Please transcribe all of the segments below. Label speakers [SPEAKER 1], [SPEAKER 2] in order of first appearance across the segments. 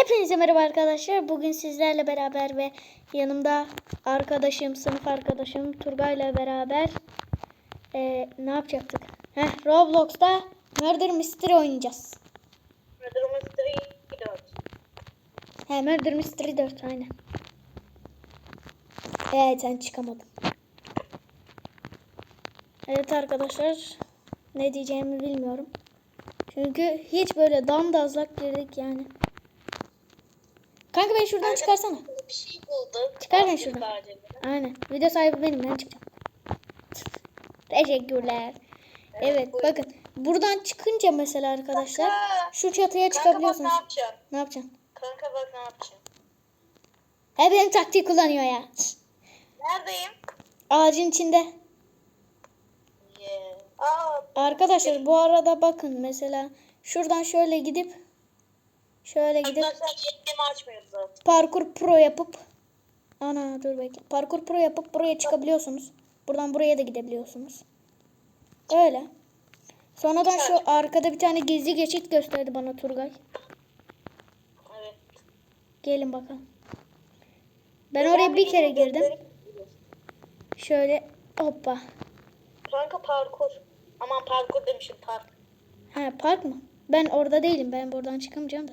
[SPEAKER 1] Hepinize merhaba arkadaşlar. Bugün sizlerle beraber ve yanımda arkadaşım, sınıf arkadaşım Turgay'la beraber eee, ne yapacaktık? Heh, Roblox'ta Murder Mystery oynayacağız.
[SPEAKER 2] Murder Mystery 4.
[SPEAKER 1] He, Murder Mystery 4 aynen. Evet sen çıkamadın. Evet arkadaşlar ne diyeceğimi bilmiyorum. Çünkü hiç böyle damdazlak girdik yani. Kanka beni şuradan çıkarsana.
[SPEAKER 2] Bir şey bulduk.
[SPEAKER 1] Çıkar beni şuradan.
[SPEAKER 2] bence.
[SPEAKER 1] Aynen. Video sahibi benim. Ben çıkacağım. Teşekkürler. Evet
[SPEAKER 2] buyurun.
[SPEAKER 1] bakın. Buradan çıkınca mesela arkadaşlar
[SPEAKER 2] Kanka,
[SPEAKER 1] şu çatıya
[SPEAKER 2] Kanka bak
[SPEAKER 1] çıkabiliyorsunuz.
[SPEAKER 2] ne yapacağım.
[SPEAKER 1] Ne yapacaksın?
[SPEAKER 2] Kanka bak ne yapacağım.
[SPEAKER 1] He benim taktiği kullanıyor ya.
[SPEAKER 2] Neredeyim?
[SPEAKER 1] Ağacın içinde.
[SPEAKER 2] Yeah. Aa,
[SPEAKER 1] Arkadaşlar bu arada bakın mesela şuradan şöyle gidip şöyle gidip
[SPEAKER 2] arkadaşlar yetimi açmıyoruz zaten.
[SPEAKER 1] parkur pro yapıp ana dur bekle. Parkur pro yapıp buraya çıkabiliyorsunuz. Buradan buraya da gidebiliyorsunuz. Öyle. Sonradan şu arkada bir tane gizli geçit gösterdi bana Turgay.
[SPEAKER 2] Evet.
[SPEAKER 1] Gelin bakalım. Ben oraya bir kere girdim. Şöyle hoppa.
[SPEAKER 2] Kanka parkur. Aman parkur demişim park.
[SPEAKER 1] Ha park mı? Ben orada değilim. Ben buradan çıkamayacağım da.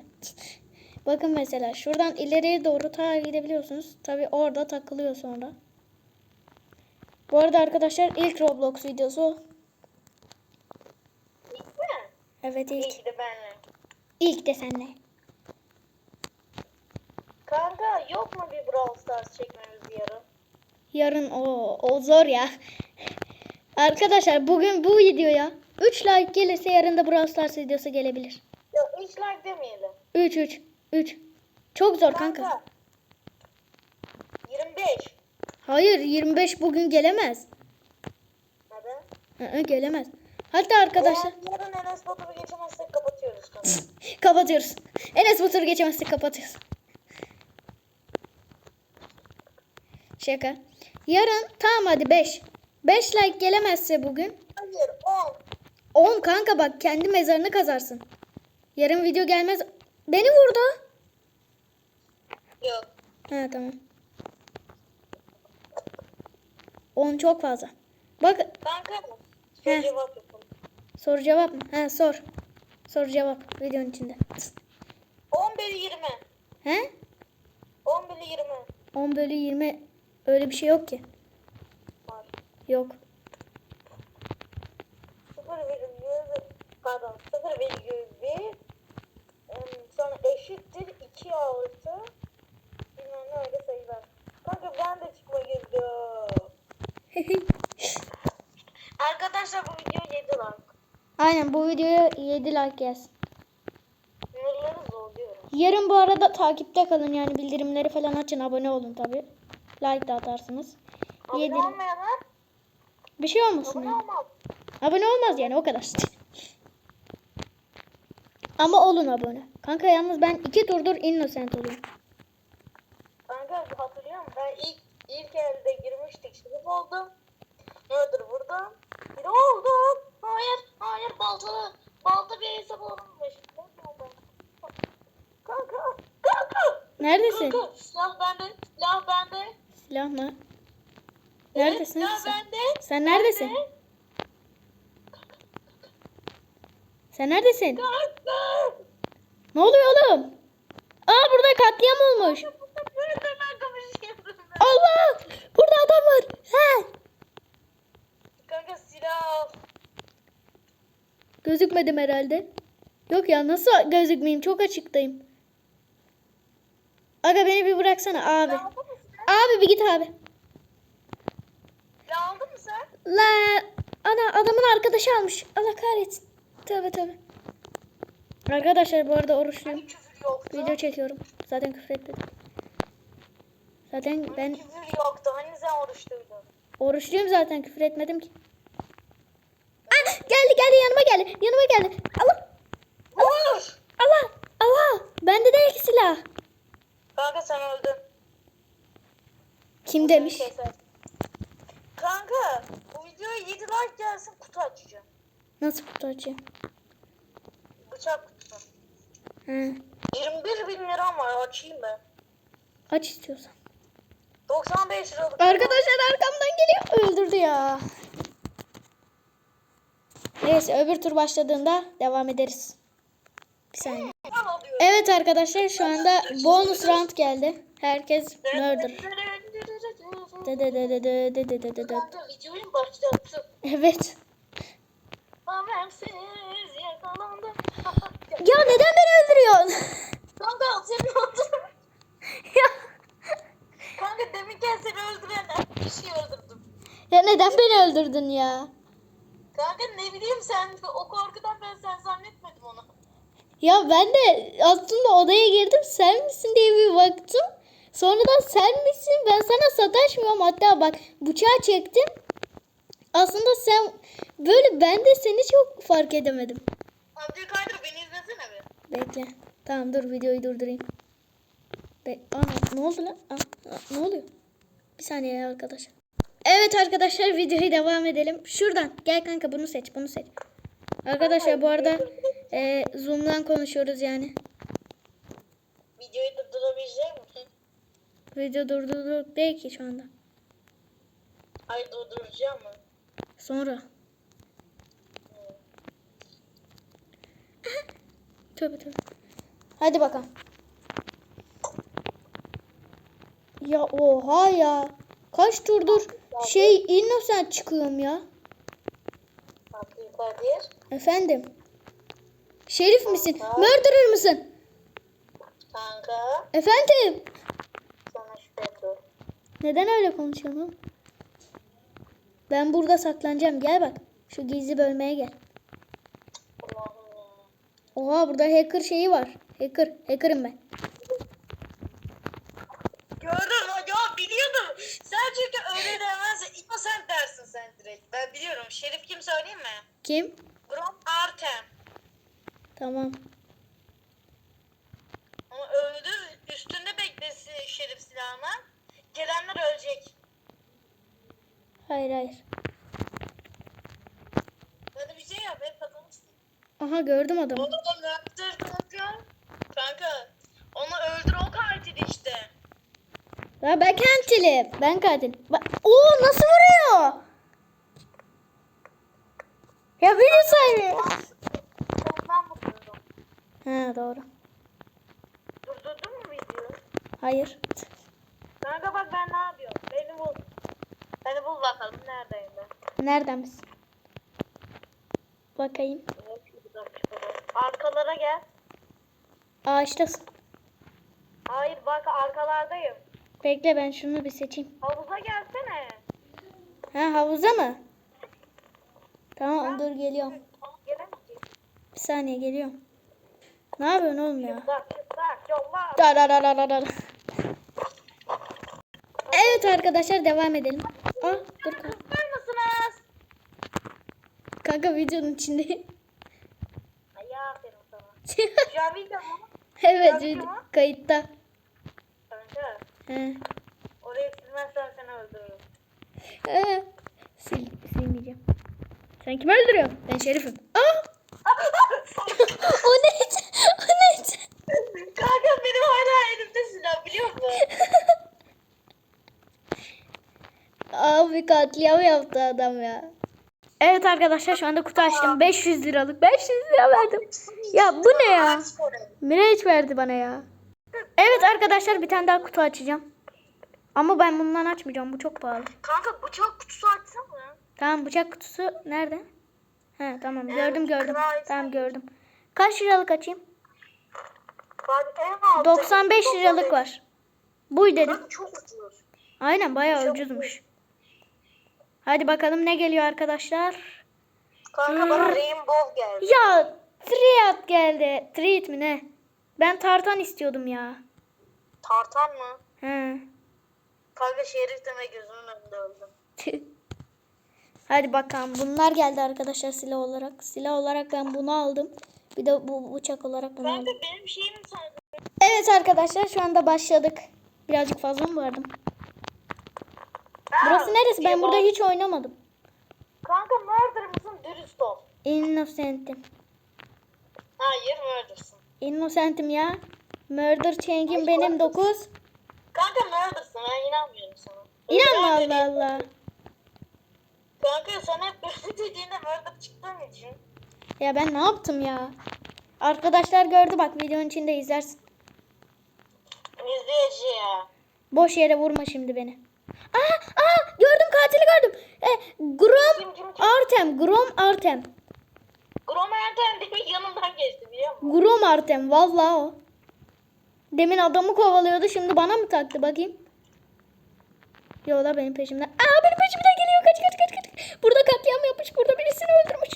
[SPEAKER 1] Bakın mesela şuradan ileriye doğru ta gidebiliyorsunuz. Tabi orada takılıyor sonra. Bu arada arkadaşlar ilk Roblox videosu.
[SPEAKER 2] İlk mi?
[SPEAKER 1] Evet ilk.
[SPEAKER 2] ki de benle.
[SPEAKER 1] İlk de senle.
[SPEAKER 2] Kanka yok mu bir Brawl Stars çekmemiz yarın?
[SPEAKER 1] Yarın o o zor ya. Arkadaşlar bugün bu videoya 3 like gelirse yarın da Brawl Stars videosu gelebilir.
[SPEAKER 2] Hiç like demeyelim.
[SPEAKER 1] 3 3 3. Çok zor kanka.
[SPEAKER 2] Kanka. 25.
[SPEAKER 1] Hayır 25 bugün gelemez.
[SPEAKER 2] Neden?
[SPEAKER 1] Hı hı, gelemez. Hatta arkadaşlar
[SPEAKER 2] Eğer yarın Enes Batur'u geçemezsek kapatıyoruz kanka.
[SPEAKER 1] kapatıyoruz. Enes bu turu geçemezsek kapatıyoruz. Şaka. Yarın tamam hadi 5. 5 like gelemezse bugün
[SPEAKER 2] Hayır 10.
[SPEAKER 1] 10 kanka bak kendi mezarını kazarsın. Yarın video gelmez. Beni vurdu.
[SPEAKER 2] Yok.
[SPEAKER 1] Ha tamam. 10 çok fazla. Bak
[SPEAKER 2] Kanka
[SPEAKER 1] Heh.
[SPEAKER 2] soru cevap yapalım.
[SPEAKER 1] soru cevap mı? Ha sor. Soru cevap videonun içinde.
[SPEAKER 2] 10 bölü 20.
[SPEAKER 1] He?
[SPEAKER 2] 10 bölü 20
[SPEAKER 1] 10 bölü 20 öyle bir şey yok ki.
[SPEAKER 2] var.
[SPEAKER 1] Yok.
[SPEAKER 2] 0 virgül pardon 0 virgül 1 em, sonra eşittir 2 artı bilmem ne öyle sayılar. Kanka ben de çıkma girdim. Arkadaşlar bu video 7 like.
[SPEAKER 1] Aynen bu videoya 7 like gelsin.
[SPEAKER 2] Sınırları zorluyorum.
[SPEAKER 1] Yarın bu arada takipte kalın yani bildirimleri falan açın abone olun tabi. Like de atarsınız.
[SPEAKER 2] Abone
[SPEAKER 1] 7
[SPEAKER 2] olmayanlar
[SPEAKER 1] bir şey olmasın
[SPEAKER 2] abone
[SPEAKER 1] yani.
[SPEAKER 2] olmaz.
[SPEAKER 1] Abone olmaz yani o kadar. Ama olun abone. Kanka yalnız ben iki turdur innocent oluyorum.
[SPEAKER 2] Kanka hatırlıyor musun? Ben ilk ilk elde girmiştik. Sınıf oldum. Nedir burada? Bir oldum. Hayır, hayır baltalı. Balta bir hesap oldu? Kanka, kanka.
[SPEAKER 1] Neredesin?
[SPEAKER 2] Kanka, silah bende, silah bende.
[SPEAKER 1] Silah mı?
[SPEAKER 2] Evet,
[SPEAKER 1] Neredesin
[SPEAKER 2] silah
[SPEAKER 1] sen?
[SPEAKER 2] bende.
[SPEAKER 1] Sen neredesin?
[SPEAKER 2] Bende.
[SPEAKER 1] Sen neredesin?
[SPEAKER 2] Kanka.
[SPEAKER 1] Ne oluyor oğlum? Aa burada katliam olmuş. Allah! Burada adam var. He!
[SPEAKER 2] Kanka silah.
[SPEAKER 1] Gözükmedim herhalde. Yok ya nasıl gözükmeyeyim? Çok açıktayım. Aga beni bir bıraksana abi. Abi bir git abi.
[SPEAKER 2] Silah aldın mı sen?
[SPEAKER 1] La ana adamın arkadaşı almış. Allah kahretsin. Tövbe tövbe. Arkadaşlar bu arada oruçluyum.
[SPEAKER 2] Hani.
[SPEAKER 1] Video çekiyorum. Zaten küfür etmedim. Zaten
[SPEAKER 2] Hani
[SPEAKER 1] ben
[SPEAKER 2] küfür yoktu. Hani sen oruçluydun.
[SPEAKER 1] oruçluyum zaten küfür etmedim ki. Ah, geldi geldi yanıma geldi. Yanıma geldi. Allah
[SPEAKER 2] Vur!
[SPEAKER 1] Allah Allah. Bende değil ki silah.
[SPEAKER 2] Kanka sen öldün.
[SPEAKER 1] Kim demiş?
[SPEAKER 2] Keser. Kanka bu videoya 7 like gelsin kutu açacağım.
[SPEAKER 1] Nasıl kutu açayım?
[SPEAKER 2] Bıçak
[SPEAKER 1] Ha.
[SPEAKER 2] 21 bin liram var. açayım ben.
[SPEAKER 1] Aç istiyorsan.
[SPEAKER 2] 95 liralık.
[SPEAKER 1] Arkadaşlar arkamdan geliyor. Öldürdü ya. Neyse öbür tur başladığında devam ederiz. Bir saniye. Evet arkadaşlar şu anda bonus round geldi. Herkes murder. De de de de de de de de de de.
[SPEAKER 2] Kanka videoyu mu başlattım?
[SPEAKER 1] Evet.
[SPEAKER 2] Habersiz yakalandım.
[SPEAKER 1] Ya neden beni öldürüyorsun?
[SPEAKER 2] Kanka seni öldürdüm.
[SPEAKER 1] ya,
[SPEAKER 2] Kanka deminken seni öldüren her kişiyi öldürdüm.
[SPEAKER 1] ya neden beni öldürdün ya?
[SPEAKER 2] Kanka ne bileyim sen o korkudan ben sen zannetmedim onu.
[SPEAKER 1] Ya ben de aslında odaya girdim sen misin diye bir baktım. Sonradan sen misin? Ben sana sataşmıyorum. Hatta bak bıçağı çektim. Aslında sen böyle ben de seni çok fark edemedim.
[SPEAKER 2] Abdülkadir beni izlesene bir.
[SPEAKER 1] Bekle. Tamam dur videoyu durdurayım. Be Aa, ne oldu lan? Aa, aa, ne oluyor? Bir saniye arkadaşlar. Evet arkadaşlar videoyu devam edelim. Şuradan gel kanka bunu seç bunu seç. Arkadaşlar bu arada e, Zoom'dan konuşuyoruz yani.
[SPEAKER 2] Videoyu durdurabilecek misin?
[SPEAKER 1] Video durdurduk değil ki şu anda.
[SPEAKER 2] Hayır durduracağım mı?
[SPEAKER 1] Sonra. Tövbe tövbe. Hadi bakalım. Ya oha ya. Kaç turdur şey innocent çıkıyorum ya.
[SPEAKER 2] Abdülkadir.
[SPEAKER 1] Efendim. Şerif misin? Murderer mısın?
[SPEAKER 2] Kanka.
[SPEAKER 1] Efendim.
[SPEAKER 2] Sana şüphe dur.
[SPEAKER 1] Neden öyle konuşuyorsun? Ben burada saklanacağım. Gel bak. Şu gizli bölmeye gel. Oha burada hacker şeyi var. Hacker. Hacker'ım ben.
[SPEAKER 2] Gördün mü? Ya biliyordum. Sen çünkü öyle demezsin. İnocent dersin sen direkt. Ben biliyorum. Şerif kim söyleyeyim mi?
[SPEAKER 1] Kim?
[SPEAKER 2] Grom Artem.
[SPEAKER 1] Tamam.
[SPEAKER 2] Ama öldür. Üstünde beklesin şerif silahına. Gelenler ölecek.
[SPEAKER 1] Hayır hayır.
[SPEAKER 2] Hadi bir şey yap. Hep kazanırsın.
[SPEAKER 1] Aha gördüm adamı.
[SPEAKER 2] Onu da ne yaptır kanka? Kanka. Onu öldür o katil işte.
[SPEAKER 1] Ya ben katilim. Ben katil. Bak, Oo nasıl vuruyor? Ya
[SPEAKER 2] mı durdum?
[SPEAKER 1] Ha doğru.
[SPEAKER 2] Durdurdun mu videoyu?
[SPEAKER 1] Hayır.
[SPEAKER 2] Kanka bak ben ne yapıyorum? Beni bul. Beni bul bakalım. Neredeyim ben?
[SPEAKER 1] Nereden misin? Bakayım.
[SPEAKER 2] Arkalara gel.
[SPEAKER 1] Ağaçtasın.
[SPEAKER 2] Hayır bak arkalardayım.
[SPEAKER 1] Bekle ben şunu bir seçeyim.
[SPEAKER 2] Havuza gelsene.
[SPEAKER 1] Ha havuza mı? Tamam dur geliyorum. Bir saniye geliyorum. Ne yapıyorsun oğlum ya?
[SPEAKER 2] Çıplak çıplak yollar.
[SPEAKER 1] Da da da da da da. Evet arkadaşlar devam edelim. Ah dur.
[SPEAKER 2] Var mısınız?
[SPEAKER 1] Kanka videonun içinde.
[SPEAKER 2] Ay aferin sana. Video mu?
[SPEAKER 1] evet kayıtta. He.
[SPEAKER 2] orayı silmezsen seni öldürürüm.
[SPEAKER 1] He. Sil, silmeyeceğim. Sen kimi öldürüyorsun? Ben şerifim. Ah! o neydi? O neydi?
[SPEAKER 2] Kanka benim hala elimde silah biliyor musun?
[SPEAKER 1] Abi katliam yaptı adam ya. Evet arkadaşlar şu anda kutu açtım. 500 liralık. 500 lira verdim. Ya bu ne ya? Miraç verdi bana ya. Evet arkadaşlar bir tane daha kutu açacağım. Ama ben bundan açmayacağım. Bu çok pahalı.
[SPEAKER 2] Kanka bıçak kutusu açsana.
[SPEAKER 1] Tamam bıçak kutusu nerede? He tamam gördüm gördüm.
[SPEAKER 2] kral
[SPEAKER 1] Tamam gördüm. Kaç liralık açayım?
[SPEAKER 2] Bak en altta.
[SPEAKER 1] 95 liralık var. Buy dedim.
[SPEAKER 2] Çok ucuz.
[SPEAKER 1] Aynen bayağı ucuzmuş. Hadi bakalım ne geliyor arkadaşlar.
[SPEAKER 2] Kanka bana rainbow geldi.
[SPEAKER 1] Ya Triat geldi. Triat mi ne? Ben tartan istiyordum ya.
[SPEAKER 2] Tartan mı?
[SPEAKER 1] He.
[SPEAKER 2] Kanka şerif deme gözümün önünde öldüm.
[SPEAKER 1] Hadi bakalım. Bunlar geldi arkadaşlar silah olarak. Silah olarak ben bunu aldım. Bir de bu bıçak olarak bunu aldım.
[SPEAKER 2] Kanka benim şeyimi sandın.
[SPEAKER 1] Evet arkadaşlar şu anda başladık. Birazcık fazla mı vardım? Burası neresi? Ben burada hiç oynamadım.
[SPEAKER 2] Kanka murder mısın dürüst ol.
[SPEAKER 1] Innocent'im.
[SPEAKER 2] Hayır murder'sın.
[SPEAKER 1] Innocent'im ya. Murder Chain'im benim 9.
[SPEAKER 2] Kanka neredesin? Ben inanmıyorum sana.
[SPEAKER 1] İnanma
[SPEAKER 2] Öyle
[SPEAKER 1] Allah. Allah.
[SPEAKER 2] Kanka sen hep böyle dediğinde murder çıktığın için.
[SPEAKER 1] Ya ben ne yaptım ya? Arkadaşlar gördü bak videonun içinde izlersin.
[SPEAKER 2] İzleyici ya.
[SPEAKER 1] Boş yere vurma şimdi beni. Aa, aa gördüm katili gördüm. E, Grom
[SPEAKER 2] Kim, kim, kim?
[SPEAKER 1] Artem, Grom Artem.
[SPEAKER 2] Grom demin yanımdan geçti biliyor musun?
[SPEAKER 1] Grom Artem vallahi o. Demin adamı kovalıyordu şimdi bana mı taktı bakayım. Yo da benim peşimden. Aa benim peşimden geliyor kaç kaç kaç kaç. Burada katliam yapmış burada birisini öldürmüş.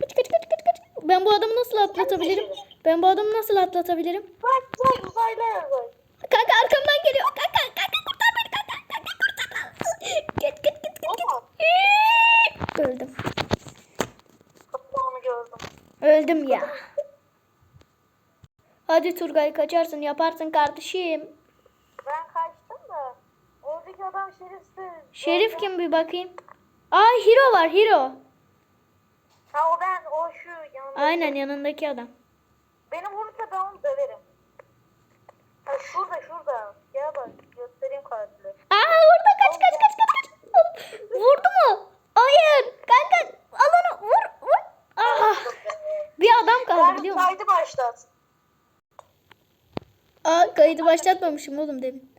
[SPEAKER 1] Kaç kaç kaç kaç kaç. Ben bu adamı nasıl atlatabilirim? Ben bu adamı nasıl atlatabilirim?
[SPEAKER 2] Bak bak uzaylı yazıyor.
[SPEAKER 1] Kanka arkamdan geliyor. Kanka kanka kurtar beni kanka. Kanka kurtar. Git git git git. Git. Öldüm.
[SPEAKER 2] Gördüm.
[SPEAKER 1] Öldüm ya. Hadi Turgay kaçarsın yaparsın kardeşim.
[SPEAKER 2] Ben kaçtım da. Oradaki adam şerifsiz.
[SPEAKER 1] Şerif kim bir bakayım. Aa Hiro var Hiro.
[SPEAKER 2] Ha o ben o şu yanımda.
[SPEAKER 1] Aynen yanındaki adam.
[SPEAKER 2] Beni vurursa ben onu döverim. Ha şurada şurada. Gel bak göstereyim katili.
[SPEAKER 1] Aa orada kaç kaç kaç kaç kaç. Vurdu mu? Hayır. Kanka al onu vur vur. Ah. Bir adam kaldı biliyor musun?
[SPEAKER 2] Kaydı başlat.
[SPEAKER 1] Aa kaydı başlatmamışım oğlum demin.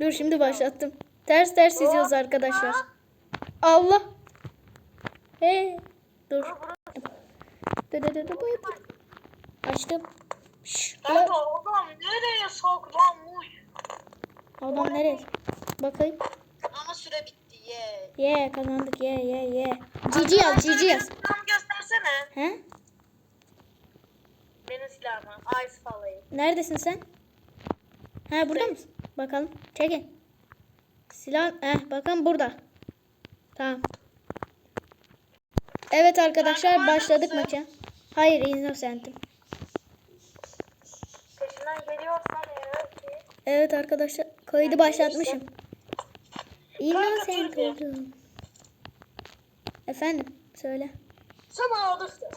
[SPEAKER 1] Dur şimdi başlattım. Ters ters izliyoruz arkadaşlar. Allah. Hey. Dur. Dı dı dı. Açtım. Şş, ulan,
[SPEAKER 2] Kanka adam nereye saklanmış?
[SPEAKER 1] adam nereye? Bakayım.
[SPEAKER 2] Ama süre bitti ye.
[SPEAKER 1] Ye kazandık ye ye ye. Cici yaz cici yaz. He?
[SPEAKER 2] Benim silahımı. Ice falayı.
[SPEAKER 1] Neredesin sen? Ha burada mısın? Bakalım. Çekin. Silah. Eh bakın burada. Tamam. Evet arkadaşlar
[SPEAKER 2] Kanka,
[SPEAKER 1] başladık
[SPEAKER 2] neredesin?
[SPEAKER 1] maça. Hayır Innocent'im.
[SPEAKER 2] Peşinden geliyorsan eğer ki.
[SPEAKER 1] Evet arkadaşlar kaydı başlatmışım. Innocent
[SPEAKER 2] Türkiye.
[SPEAKER 1] oldum. Efendim söyle.
[SPEAKER 2] Sana aldırsın.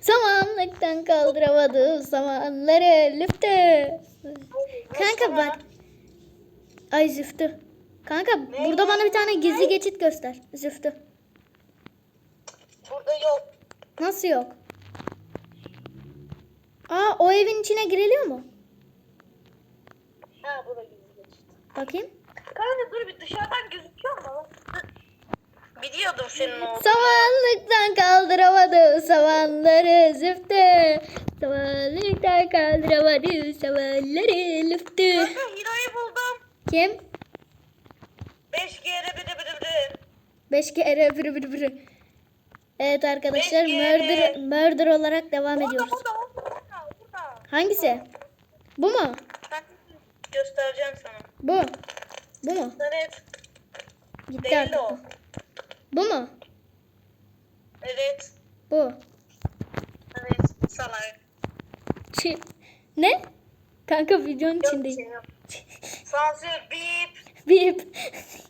[SPEAKER 1] Samanlıktan kaldıramadım samanları lüftü. Kanka bak. Ay züftü. Kanka burada bana bir tane gizli geçit göster. Züftü.
[SPEAKER 2] Burada yok.
[SPEAKER 1] Nasıl yok? Aa o evin içine giriliyor mu?
[SPEAKER 2] Ha burada gizli geçit.
[SPEAKER 1] Bakayım.
[SPEAKER 2] Kanka dur bir dışarıdan gözüküyor mu? Biliyordum senin olduğunu.
[SPEAKER 1] Samanlıktan kaldıramadım samanları züftü. Samanlıktan kaldıramadım samanları lüftü.
[SPEAKER 2] Hiro'yu buldum.
[SPEAKER 1] Kim?
[SPEAKER 2] 5 kere biri biri biri.
[SPEAKER 1] Beş kere bürü bürü bürü. Evet arkadaşlar
[SPEAKER 2] Beş
[SPEAKER 1] murder, murder olarak devam
[SPEAKER 2] Burada
[SPEAKER 1] ediyoruz.
[SPEAKER 2] burada burada burada. burada.
[SPEAKER 1] Hangisi? Bu mu?
[SPEAKER 2] Ben göstereceğim sana.
[SPEAKER 1] Bu. Bu mu?
[SPEAKER 2] Evet.
[SPEAKER 1] Gitti
[SPEAKER 2] Değil
[SPEAKER 1] artık.
[SPEAKER 2] o.
[SPEAKER 1] bu. Mu?
[SPEAKER 2] Evet.
[SPEAKER 1] Bu.
[SPEAKER 2] Evet. Salak.
[SPEAKER 1] Çi- Ne? Kanka videonun
[SPEAKER 2] Yok
[SPEAKER 1] içindeyim.
[SPEAKER 2] şey. Sansür bip.
[SPEAKER 1] Bip.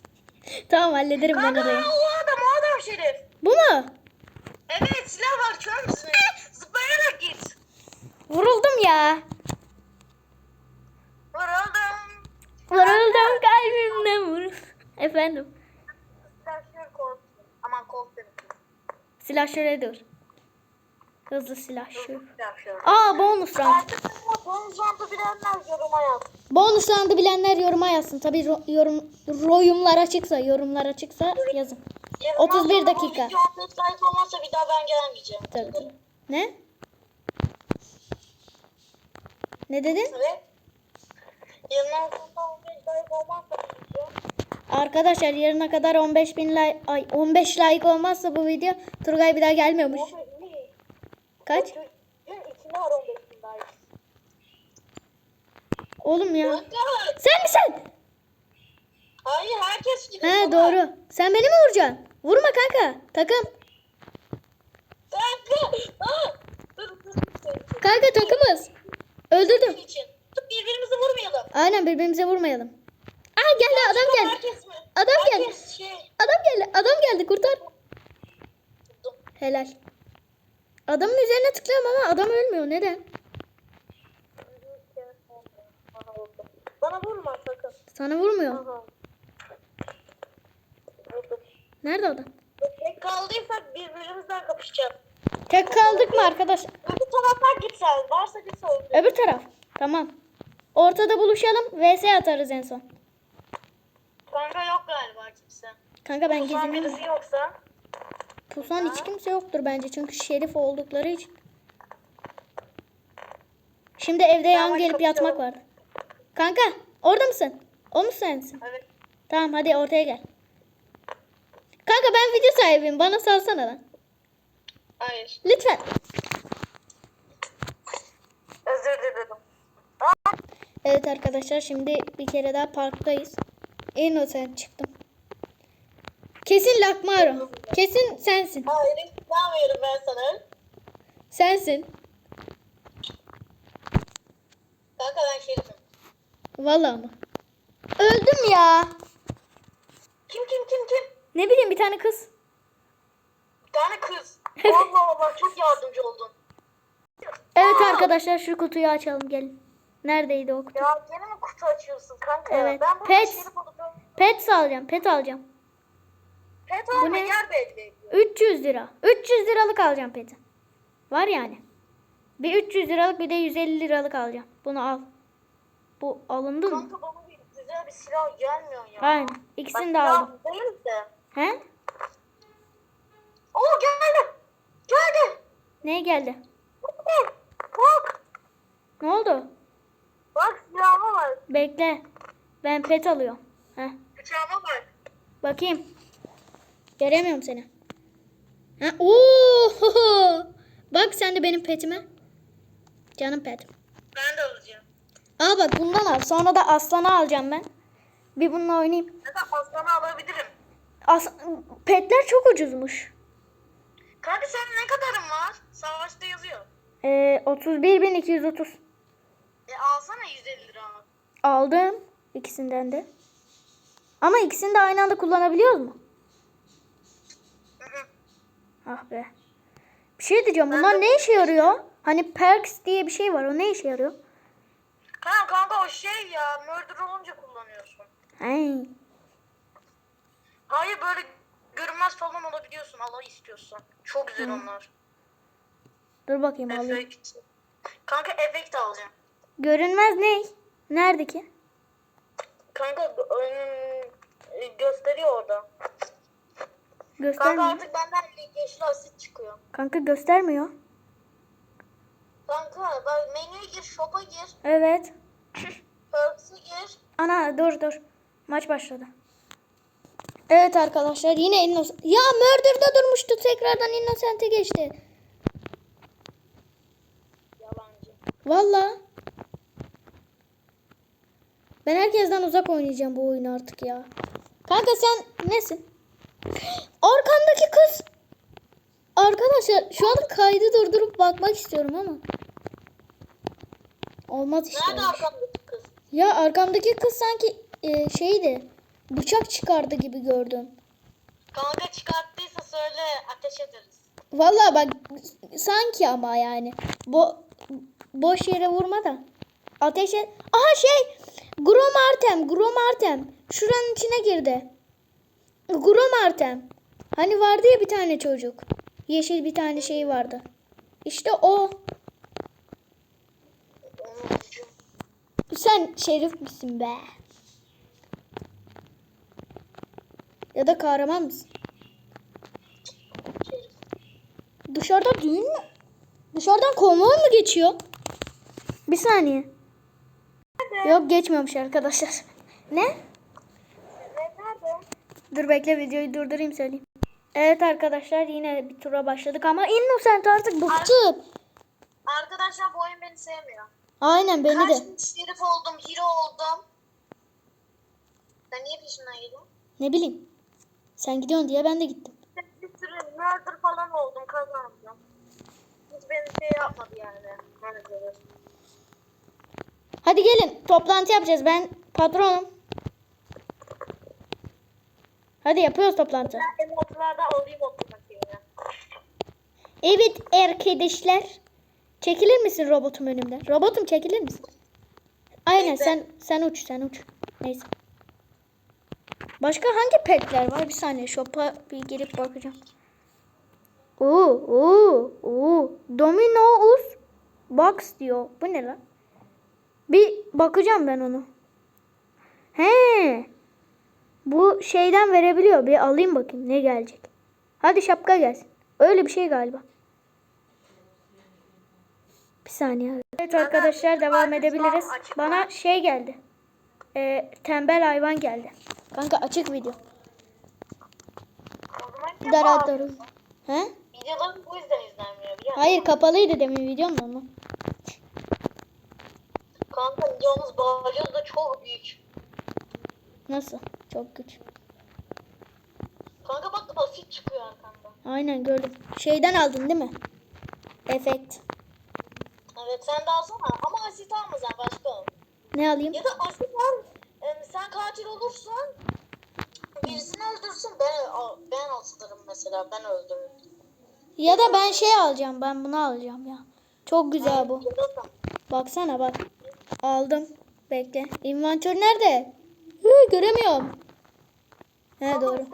[SPEAKER 1] tamam hallederim ben
[SPEAKER 2] Kanka o
[SPEAKER 1] orayı.
[SPEAKER 2] adam o adam şerif.
[SPEAKER 1] Bu mu?
[SPEAKER 2] Evet silah var kör müsün? Zıplayarak git.
[SPEAKER 1] Vuruldum ya.
[SPEAKER 2] Vuruldum.
[SPEAKER 1] Vuruldum kalbimden vur. Efendim. Şöyle dur. Hızlı.
[SPEAKER 2] Silahşör.
[SPEAKER 1] Aa bonus round.
[SPEAKER 2] Bonus round'u bilenler yoruma yaz.
[SPEAKER 1] Bonus round'ı bilenler yoruma yazsın. Tabii ro- yorum yorumlar açıksa, yorumlar açıksa yazın.
[SPEAKER 2] Yarından
[SPEAKER 1] 31
[SPEAKER 2] sonra
[SPEAKER 1] dakika.
[SPEAKER 2] Bu video 15 like olmazsa bir daha ben gelmeyeceğim.
[SPEAKER 1] Tabii tabii. Ne? Ne dedin?
[SPEAKER 2] Evet. 15 like olmazsa.
[SPEAKER 1] Arkadaşlar yarına kadar 15 bin like, ay 15 like olmazsa bu video Turgay bir daha gelmiyormuş.
[SPEAKER 2] 15 mi?
[SPEAKER 1] Kaç?
[SPEAKER 2] Çocuğun içinde var 15 bin like.
[SPEAKER 1] Oğlum ya. Sen misin?
[SPEAKER 2] Hayır herkes gibi.
[SPEAKER 1] He doğru. Sen beni mi vuracaksın? Vurma kanka. Takım.
[SPEAKER 2] Kanka. Dur.
[SPEAKER 1] Kanka takımız. Öldürdüm.
[SPEAKER 2] birbirimizi vurmayalım.
[SPEAKER 1] Aynen birbirimize vurmayalım. Aa geldi adam geldi. Adam geldi.
[SPEAKER 2] Şey-
[SPEAKER 1] adam geldi. Adam geldi kurtar. Helal. Adamın üzerine tıklıyorum ama adam ölmüyor. Neden? Bana vurma sakın. Sana vurmuyor.
[SPEAKER 2] Aha.
[SPEAKER 1] Nerede adam?
[SPEAKER 2] Tek kaldıysak birbirimizden kapışacağız.
[SPEAKER 1] Tek kaldık mı arkadaş?
[SPEAKER 2] Öbür tarafa gitsen. Varsa gitsen.
[SPEAKER 1] Öbür taraf. Tamam. Ortada buluşalım. VS atarız en son.
[SPEAKER 2] Kanka yok galiba kimse.
[SPEAKER 1] Kanka ben
[SPEAKER 2] Son
[SPEAKER 1] gizliyim.
[SPEAKER 2] birisi yoksa.
[SPEAKER 1] Pusan hiç kimse yoktur bence çünkü şerif oldukları için. Şimdi evde yan
[SPEAKER 2] hadi
[SPEAKER 1] gelip yatmak vardı. Kanka orada mısın? O mu sensin?
[SPEAKER 2] Evet.
[SPEAKER 1] Tamam hadi ortaya gel. Kanka ben video sahibiyim. Bana salsana lan.
[SPEAKER 2] Hayır.
[SPEAKER 1] Lütfen.
[SPEAKER 2] Özür dilerim.
[SPEAKER 1] Evet arkadaşlar şimdi bir kere daha parktayız. Innocent çıktım. Kesin Lakmaro. Kesin sensin.
[SPEAKER 2] Hayır. Veririm ben sana?
[SPEAKER 1] Sensin.
[SPEAKER 2] Kanka ben şerifim.
[SPEAKER 1] Vallahi mı? Öldüm ya.
[SPEAKER 2] Kim kim kim kim?
[SPEAKER 1] Ne bileyim bir tane kız.
[SPEAKER 2] Bir tane kız. Allah Allah çok yardımcı oldun.
[SPEAKER 1] Evet arkadaşlar şu kutuyu açalım gelin. Neredeydi o kutu?
[SPEAKER 2] Ya gene mi kutu açıyorsun kanka?
[SPEAKER 1] Evet.
[SPEAKER 2] Ben burada
[SPEAKER 1] Pet.
[SPEAKER 2] şerif olacağım.
[SPEAKER 1] Pet alacağım. Pet alacağım.
[SPEAKER 2] Pet
[SPEAKER 1] Bu
[SPEAKER 2] alma
[SPEAKER 1] ne?
[SPEAKER 2] gel belli.
[SPEAKER 1] 300 lira. 300 liralık alacağım peti. Var yani. Bir 300 liralık bir de 150 liralık alacağım. Bunu al. Bu alındı mı?
[SPEAKER 2] Kanka bana bir güzel bir silah gelmiyor ya.
[SPEAKER 1] Aynen.
[SPEAKER 2] Bak,
[SPEAKER 1] İkisini de
[SPEAKER 2] silah
[SPEAKER 1] aldım.
[SPEAKER 2] Değil de.
[SPEAKER 1] He?
[SPEAKER 2] Oo geldi. Geldi.
[SPEAKER 1] Ne geldi?
[SPEAKER 2] Bak. Bak.
[SPEAKER 1] Ne oldu?
[SPEAKER 2] Bak silahıma bak.
[SPEAKER 1] Bekle. Ben pet alıyorum. Heh.
[SPEAKER 2] Bıçağıma bak.
[SPEAKER 1] Bakayım. Göremiyorum seni. Ha, oo! Bak sen de benim petime. Canım petim.
[SPEAKER 2] Ben de alacağım.
[SPEAKER 1] Aa bak bundan al. Sonra da aslanı alacağım ben. Bir bununla oynayayım.
[SPEAKER 2] Ya da aslanı alabilirim.
[SPEAKER 1] As petler çok ucuzmuş.
[SPEAKER 2] Kanka senin ne kadarın var? Savaşta yazıyor.
[SPEAKER 1] Ee, 31.230.
[SPEAKER 2] E alsana 150 lira.
[SPEAKER 1] Aldım ikisinden de. Ama ikisini de aynı anda kullanabiliyoruz mu?
[SPEAKER 2] Hı hı.
[SPEAKER 1] Ah be. Bir şey diyeceğim. Bunlar ne işe yarıyor? Hani perks diye bir şey var. O ne işe yarıyor?
[SPEAKER 2] Ha kanka o şey ya murder olunca kullanıyorsun.
[SPEAKER 1] Ay.
[SPEAKER 2] Hayır böyle görünmez falan olabiliyorsun Allah istiyorsan. Çok güzel onlar.
[SPEAKER 1] Dur bakayım alayım.
[SPEAKER 2] Efekt. Kanka efekt alacağım.
[SPEAKER 1] Görünmez ne? Nerede ki?
[SPEAKER 2] Kanka ım, e, gösteriyor orada. Kanka
[SPEAKER 1] Göstermiyor.
[SPEAKER 2] artık benden yeşil asit çıkıyor.
[SPEAKER 1] Kanka göstermiyor.
[SPEAKER 2] Kanka bak menüye gir, shop'a gir,
[SPEAKER 1] Evet.
[SPEAKER 2] perks'e gir.
[SPEAKER 1] Ana dur dur. Maç başladı. Evet arkadaşlar yine Innocent. Ya Murder'da durmuştu. Tekrardan Innocent'e geçti.
[SPEAKER 2] Yalancı.
[SPEAKER 1] Valla. Ben herkesten uzak oynayacağım bu oyunu artık ya. Kanka sen nesin? Arkamdaki kız. Arkadaşlar şu an kaydı durdurup bakmak istiyorum ama. Olmaz işte.
[SPEAKER 2] Nerede arkamdaki kız?
[SPEAKER 1] Ya arkamdaki kız sanki e, şeydi. Bıçak çıkardı gibi gördüm.
[SPEAKER 2] Kanka çıkarttıysa söyle ateş ederiz.
[SPEAKER 1] Vallahi bak sanki ama yani. Bo boş yere vurma da. Ateş et. Aha şey. Grom Artem. Grom Artem. Şuranın içine girdi. Grom Artem. Hani vardı ya bir tane çocuk. Yeşil bir tane şey vardı. İşte o. Sen şerif misin be? Ya da kahraman mısın? Dışarıda düğün mü? Dışarıdan konvoy mu geçiyor? Bir saniye. Yok geçmemiş arkadaşlar. Ne? Dur bekle videoyu durdurayım söyleyeyim. Evet arkadaşlar yine bir tura başladık ama Innocent artık bıktım.
[SPEAKER 2] Arkadaşlar bu oyun beni sevmiyor.
[SPEAKER 1] Aynen beni
[SPEAKER 2] Kaç
[SPEAKER 1] de.
[SPEAKER 2] şerif oldum, hero oldum. Sen niye peşinden geliyorsun?
[SPEAKER 1] Ne bileyim. Sen gidiyorsun diye ben de gittim.
[SPEAKER 2] Bir sürü murder falan oldum, kazandım. Hiç beni şey yapmadı yani. Manager.
[SPEAKER 1] Hadi gelin toplantı yapacağız. Ben patronum. Hadi yapıyoruz toplantı.
[SPEAKER 2] Ben.
[SPEAKER 1] Evet arkadaşlar. Çekilir misin robotum önümden? Robotum çekilir misin? Aynen
[SPEAKER 2] Neyse.
[SPEAKER 1] sen sen uç sen uç. Neyse. Başka hangi petler var? Bir saniye shop'a bir girip bakacağım. Oo, oo, oo. Domino's Box diyor. Bu ne lan? Bir bakacağım ben onu. He. Bu şeyden verebiliyor. Bir alayım bakayım ne gelecek. Hadi şapka gelsin. Öyle bir şey galiba. Bir saniye. Evet arkadaşlar devam edebiliriz. Bana şey geldi. Ee, tembel hayvan geldi. Kanka açık video.
[SPEAKER 2] O zaman ne
[SPEAKER 1] Dara
[SPEAKER 2] bağlı?
[SPEAKER 1] dara. He?
[SPEAKER 2] Videolarım bu yüzden izlenmiyor?
[SPEAKER 1] Hayır kapalıydı demin videom onu.
[SPEAKER 2] Kanka videomuz balyoz da çok büyük.
[SPEAKER 1] Nasıl? Çok güç.
[SPEAKER 2] Kanka bak asit çıkıyor arkanda.
[SPEAKER 1] Aynen gördüm. Şeyden aldın değil mi? Efekt.
[SPEAKER 2] Evet sen de alsana ama asit alma sen başka al.
[SPEAKER 1] Ne alayım?
[SPEAKER 2] Ya da asit al. Sen katil olursan birisini öldürsün ben ben asılırım mesela ben öldürürüm.
[SPEAKER 1] Ya da ben şey alacağım. Ben bunu alacağım ya. Çok güzel bu. Baksana bak. Aldım. Bekle. İnventör nerede? Hı, göremiyorum. He
[SPEAKER 2] Kanka
[SPEAKER 1] doğru.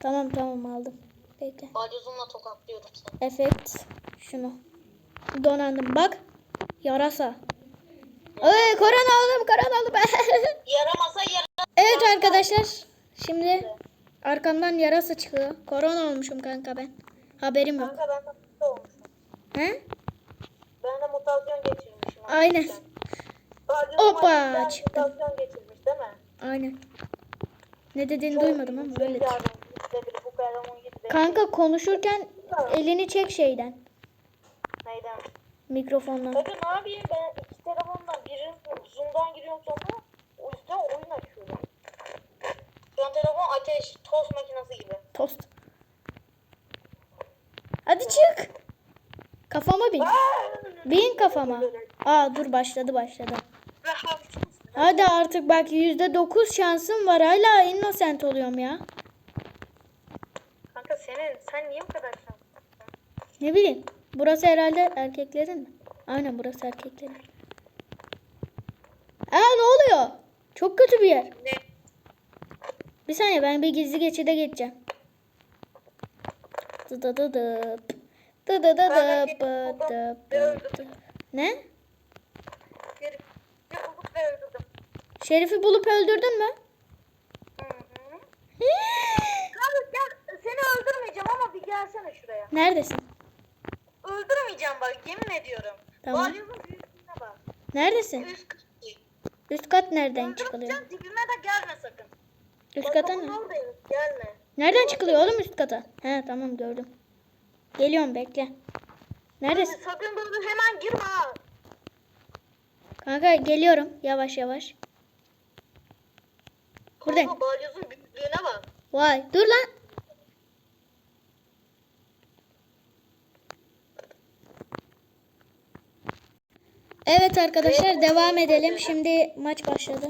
[SPEAKER 1] Tamam tamam aldım. Bekle.
[SPEAKER 2] Balyozumla tokatlıyorum seni.
[SPEAKER 1] Efekt. Şunu. Donandım. Bak. Yarasa. Ay korona aldım korona aldım.
[SPEAKER 2] Yaramasa yara.
[SPEAKER 1] evet arkadaşlar. Şimdi arkamdan yarasa çıkıyor. Korona olmuşum kanka ben. Haberim yok.
[SPEAKER 2] Kanka ben de olmuşum.
[SPEAKER 1] He?
[SPEAKER 2] Ben de mutasyon geçirmişim.
[SPEAKER 1] Aynen.
[SPEAKER 2] hakikaten. Hakikaten
[SPEAKER 1] çıktım.
[SPEAKER 2] Geçirmiş değil mi?
[SPEAKER 1] Aynen. Ne dediğini
[SPEAKER 2] Çok
[SPEAKER 1] duymadım ama
[SPEAKER 2] gibi.
[SPEAKER 1] Kanka konuşurken elini çek şeyden.
[SPEAKER 2] Neyden?
[SPEAKER 1] Mikrofondan.
[SPEAKER 2] Kanka ne yapayım ben iki telefondan birini Zoom'dan giriyorum sonra o yüzden oyun açıyorum. Şu an telefon ateş, tost makinesi gibi.
[SPEAKER 1] Tost. Hadi çık. Kafama bin. Bin kafama. Aa dur başladı başladı.
[SPEAKER 2] Ve.
[SPEAKER 1] Hadi artık bak yüzde dokuz şansım var. Hala innocent oluyorum ya.
[SPEAKER 2] Kanka senin, sen niye bu kadar şanslısın?
[SPEAKER 1] Ne bileyim. Burası herhalde erkeklerin mi? Aynen burası erkeklerin. Aa ne oluyor? Çok kötü bir yer.
[SPEAKER 2] Ne?
[SPEAKER 1] Bir saniye ben bir gizli geçide geçeceğim. Dıdıdıdıp. Dıdıdıdıp. Dıdıdıp. Ne?
[SPEAKER 2] Bir, bir bulduk ve öldürdüm.
[SPEAKER 1] Şerif'i bulup öldürdün mü?
[SPEAKER 2] Hı hı. Kanka gel, seni öldürmeyeceğim ama bir gelsene şuraya.
[SPEAKER 1] Neredesin?
[SPEAKER 2] Öldürmeyeceğim bak, yemin ediyorum.
[SPEAKER 1] Tamam.
[SPEAKER 2] Balyozun bak.
[SPEAKER 1] Neredesin?
[SPEAKER 2] Üst.
[SPEAKER 1] Üst kat nereden çıkılıyor?
[SPEAKER 2] Dibime de gelme sakın.
[SPEAKER 1] Üst kata ne?
[SPEAKER 2] gelme.
[SPEAKER 1] Nereden çıkılıyor oğlum üst kata? He tamam gördüm. Geliyorum bekle. Neredesin?
[SPEAKER 2] Sakın böyle hemen girme ha.
[SPEAKER 1] Kanka geliyorum yavaş yavaş. Buradayım.
[SPEAKER 2] Kanka balyozun büyüklüğüne bak.
[SPEAKER 1] Vay dur lan. Evet arkadaşlar devam edelim. Şimdi maç başladı.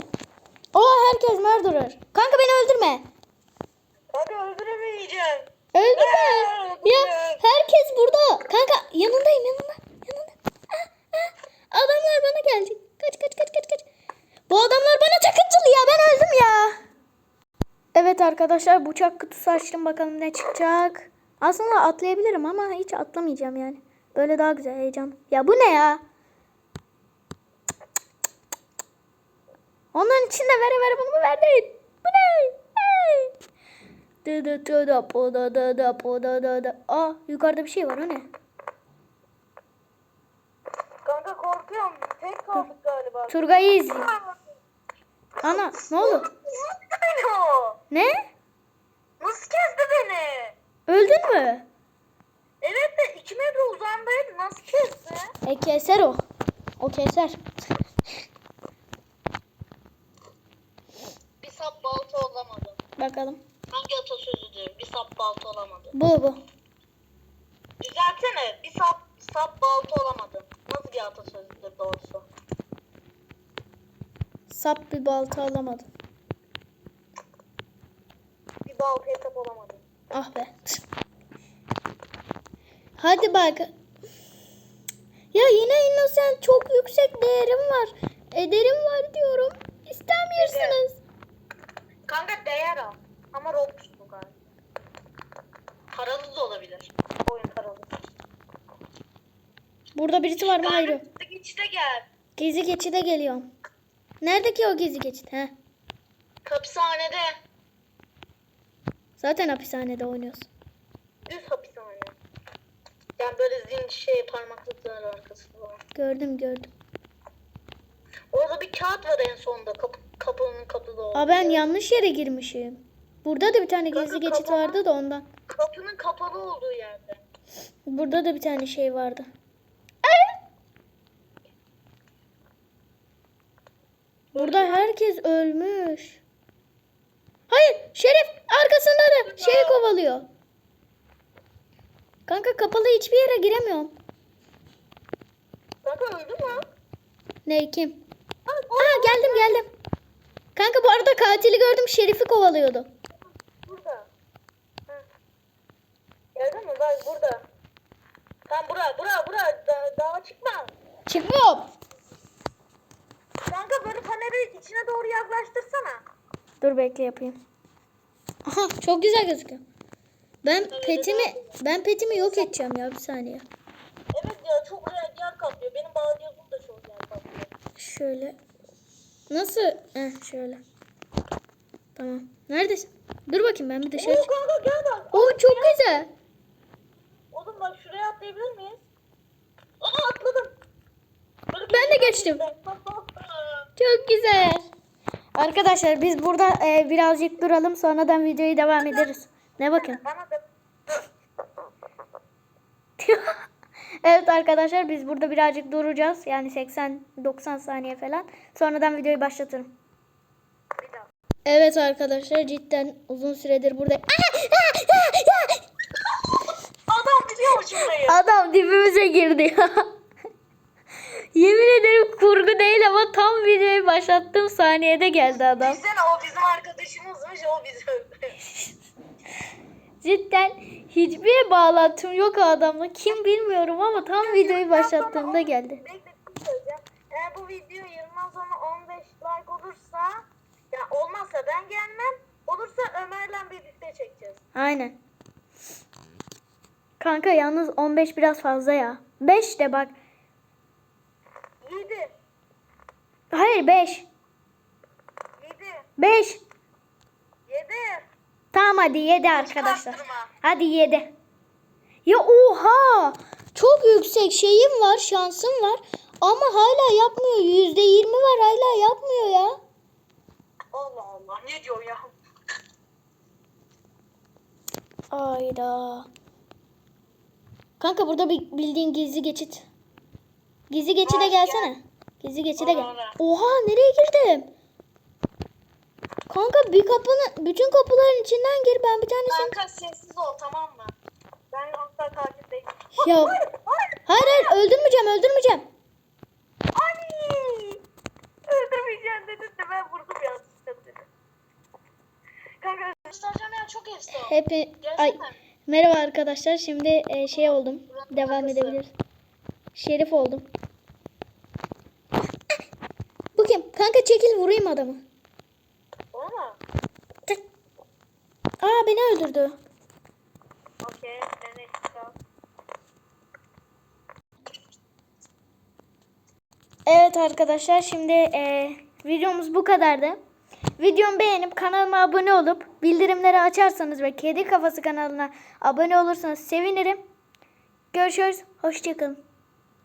[SPEAKER 1] Oo herkes murderer. Kanka beni öldürme.
[SPEAKER 2] Kanka öldüremeyeceğim.
[SPEAKER 1] Öldürme. Ya herkes burada. Kanka yanındayım yanında. Yanında. Ah, ah. Adamlar bana gelecek. Kaç kaç kaç kaç kaç. Bu adamlar bana çakıcılı ya ben öldüm ya. Evet arkadaşlar bıçak kutusu açtım bakalım ne çıkacak. Aslında atlayabilirim ama hiç atlamayacağım yani. Böyle daha güzel heyecan. Ya bu ne ya? Onların içinde vere vere bunu verdin? Bu ne? Hey! Dı dı dı da po da da da po da da. Aa yukarıda bir şey var o ne?
[SPEAKER 2] Kanka korkuyorum. Tek kaldık galiba.
[SPEAKER 1] Turgay'ı izliyor. Ana ne oldu?
[SPEAKER 2] Kesti beni o.
[SPEAKER 1] Ne?
[SPEAKER 2] Nasıl kesti beni?
[SPEAKER 1] Öldün mü?
[SPEAKER 2] Evet de 2 metre uzandaydı. Nasıl kesti?
[SPEAKER 1] E keser o. O keser.
[SPEAKER 2] Bir sap balta olamadı.
[SPEAKER 1] Bakalım.
[SPEAKER 2] Hangi atasözüdür? Bir sap balta olamadı.
[SPEAKER 1] Bu bu.
[SPEAKER 2] Düzeltsene. Bir sap, sap balta olamadı. Bir atasözüdür doğrusu?
[SPEAKER 1] Sap bir balta alamadım.
[SPEAKER 2] Bir baltaya sap olamadı.
[SPEAKER 1] Ah be. Hadi bak. Ya yine innocent çok yüksek değerim var. Ederim var diyorum. İstemiyorsunuz.
[SPEAKER 2] Kanka Kanka değer al. Ama Robux bu galiba. Paralı da olabilir. Oyun paralı.
[SPEAKER 1] Burada birisi var mı? Hayır yok.
[SPEAKER 2] Geçide gel.
[SPEAKER 1] Gizli geçide geliyorum. Nerede ki o gizli geçit? He.
[SPEAKER 2] Hapishanede.
[SPEAKER 1] Zaten hapishanede oynuyoruz.
[SPEAKER 2] Düz hapishane. Yani böyle zil şey parmaklıklar arkası falan.
[SPEAKER 1] Gördüm gördüm.
[SPEAKER 2] Orada bir kağıt var en sonunda kapı, kapının kapıda olduğu.
[SPEAKER 1] Aa ben yanlış yere girmişim. Burada da bir tane gizli
[SPEAKER 2] Kanka,
[SPEAKER 1] geçit
[SPEAKER 2] kapalı.
[SPEAKER 1] vardı da ondan.
[SPEAKER 2] Kapının kapalı olduğu yerde.
[SPEAKER 1] Burada da bir tane şey vardı. Burada herkes ölmüş. Hayır, Şerif arkasında da şey kovalıyor. Kanka kapalı hiçbir yere giremiyorum.
[SPEAKER 2] Kanka öldü mü?
[SPEAKER 1] Ne kim? Aa geldim geldim. Kanka bu arada katili gördüm Şerif'i kovalıyordu.
[SPEAKER 2] burada. Geldin mi? Bak burada. Tam bura, bura, bura. Da, daha çıkma.
[SPEAKER 1] Çıkmıyorum.
[SPEAKER 2] Kanka böyle paneli içine doğru yaklaştırsana.
[SPEAKER 1] Dur bekle yapayım. Aha çok güzel gözüküyor. Ben petimi ben petimi yok edeceğim ya bir saniye.
[SPEAKER 2] Evet ya çok yer, yer kaplıyor. Benim bağcığım da çok yer kaplıyor.
[SPEAKER 1] Şöyle. Nasıl? Heh, şöyle. Tamam. Neredesin? Dur bakayım ben bir dışarı
[SPEAKER 2] Oo
[SPEAKER 1] çık.
[SPEAKER 2] kanka gel bak.
[SPEAKER 1] Oo çok güzel.
[SPEAKER 2] Oğlum bak şuraya atlayabilir miyiz? Aa atladım. Böyle bir
[SPEAKER 1] Ben de
[SPEAKER 2] şey
[SPEAKER 1] geçtim.
[SPEAKER 2] yaptım.
[SPEAKER 1] Çok güzel. Arkadaşlar biz burada e, birazcık duralım sonradan videoyu devam ederiz. Ne bakın. Evet arkadaşlar biz burada birazcık duracağız. Yani 80-90 saniye falan. Sonradan videoyu başlatırım.
[SPEAKER 2] bir daha.
[SPEAKER 1] Evet arkadaşlar cidden uzun süredir burada.
[SPEAKER 2] Adam biliyor şurayı.
[SPEAKER 1] Adam dibimize girdi ya. Yemin ederim kurgu değil ama tam videoyu başlattığım saniyede geldi adam.
[SPEAKER 2] Bizden o bizim arkadaşımızmış o bizi öldü.
[SPEAKER 1] Cidden hiçbir bağlantım yok adamla. Kim bilmiyorum ama tam videoyu başlattığımda geldi.
[SPEAKER 2] Şey. Eğer bu video yıldan sonra 15 like olursa ya olmazsa ben gelmem. Olursa Ömer'le birlikte çekeceğiz.
[SPEAKER 1] Aynen. Kanka yalnız 15 biraz fazla ya. 5 de bak.
[SPEAKER 2] 7
[SPEAKER 1] Hayır 5.
[SPEAKER 2] 7
[SPEAKER 1] 5.
[SPEAKER 2] 7
[SPEAKER 1] Tamam hadi 7 arkadaşlar. Hadi 7. Ya oha! Çok yüksek şeyim var, şansım var. Ama hala yapmıyor. Yüzde yirmi var hala yapmıyor ya.
[SPEAKER 2] Allah Allah ne diyor ya?
[SPEAKER 1] Ayda. Kanka burada bir bildiğin gizli geçit. Gizli geçide gelsene. Gizli geçide gel. Oha nereye girdim? Kanka bir kapının bütün kapıların içinden gir ben bir tanesini.
[SPEAKER 2] Kanka sessiz ol tamam mı? Ben asla değilim.
[SPEAKER 1] Ya.
[SPEAKER 2] Hayır hayır.
[SPEAKER 1] Hayır hayır öldürmeyeceğim öldürmeyeceğim.
[SPEAKER 2] Ay! Öldürmeyeceğim dedin de ben vurdum dedim. Kanka ya çok efsane.
[SPEAKER 1] Hepi ay merhaba arkadaşlar. Şimdi e, şey oldum. Devam edebiliriz. Şerif oldum. Bu kim? Kanka çekil vurayım adamı. Tık. Aa beni öldürdü.
[SPEAKER 2] Okey. Ben.
[SPEAKER 1] Evet arkadaşlar şimdi e, videomuz bu kadardı. Videomu beğenip kanalıma abone olup bildirimleri açarsanız ve Kedi Kafası kanalına abone olursanız sevinirim. Görüşürüz. Hoşçakalın.